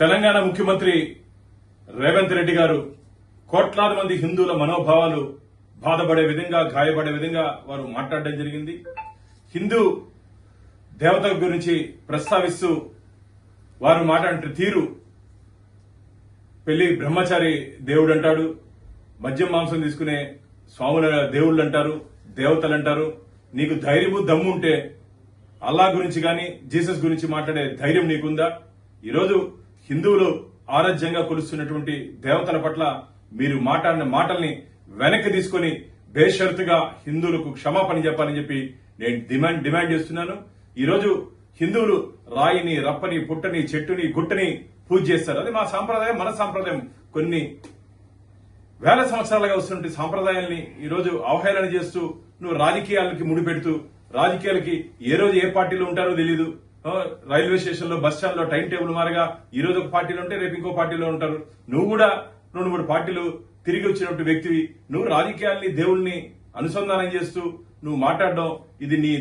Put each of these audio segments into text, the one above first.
తెలంగాణ ముఖ్యమంత్రి రేవంత్ రెడ్డి గారు కోట్లాది మంది హిందువుల మనోభావాలు బాధపడే విధంగా గాయపడే విధంగా వారు మాట్లాడడం జరిగింది. హిందూ దేవత గురించి ప్రస్తావిస్తూ వారు మాట్లాడిన తీరు పెళ్ళి బ్రహ్మచారి దేవుడు అంటాడు మద్యం మాంసం తీసుకునే స్వాముల దేవుళ్ళు అంటారు దేవతలు అంటారు నీకు ధైర్యము దమ్ము ఉంటే అల్లా గురించి కానీ జీసస్ గురించి మాట్లాడే ధైర్యం నీకుందా? ఈరోజు హిందువులు ఆరాధ్యంగా కొలుస్తున్నటువంటి దేవతల పట్ల మీరు మాట్లాడిన మాటల్ని వెనక్కి తీసుకొని బేషరతుగా హిందువులకు క్షమాపణ చెప్పాలని చెప్పి నేను డిమాండ్ డిమాండ్ చేస్తున్నాను. ఈరోజు హిందువులు రాయిని రప్పని పుట్టని చెట్టుని గుట్టని పూజ చేస్తారు. అది మా సాంప్రదాయం మన సాంప్రదాయం. కొన్ని వేల సంవత్సరాలుగా వస్తున్న సాంప్రదాయాల్ని ఈరోజు అవహేళన చేస్తూ నువ్వు రాజకీయాలకి ముడిపెడుతూ రాజకీయాలకి ఏ రోజు ఏ పార్టీలో ఉంటారో తెలియదు రైల్వే స్టేషన్లో బస్ స్టాండ్లో టైం టేబుల్ మారగా ఈ రోజు ఒక పార్టీలో ఉంటే రేపు ఇంకో పార్టీలో ఉంటారు. నువ్వు కూడా రెండు మూడు పార్టీలు తిరిగి వచ్చినట్టు వ్యక్తివి. నువ్వు రాజకీయాల్ని దేవుణ్ణి అనుసంధానం చేస్తూ నువ్వు మాట్లాడడం ఇది నీ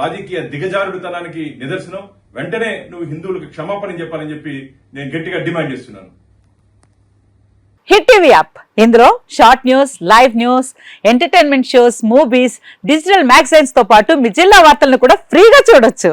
రాజకీయ దిగజారుడుతనానికి నిదర్శనం. వెంటనే నువ్వు హిందువులకు క్షమాపణ చెప్పాలని చెప్పి నేను గట్టిగా డిమాండ్ చేస్తున్నాను. Hit TV app. ఇందులో short news live news entertainment shows movies digital మ్యాగజైన్స్తో పాటు మీ జిల్లా వార్తలను కూడా ఫ్రీగా చూడొచ్చు.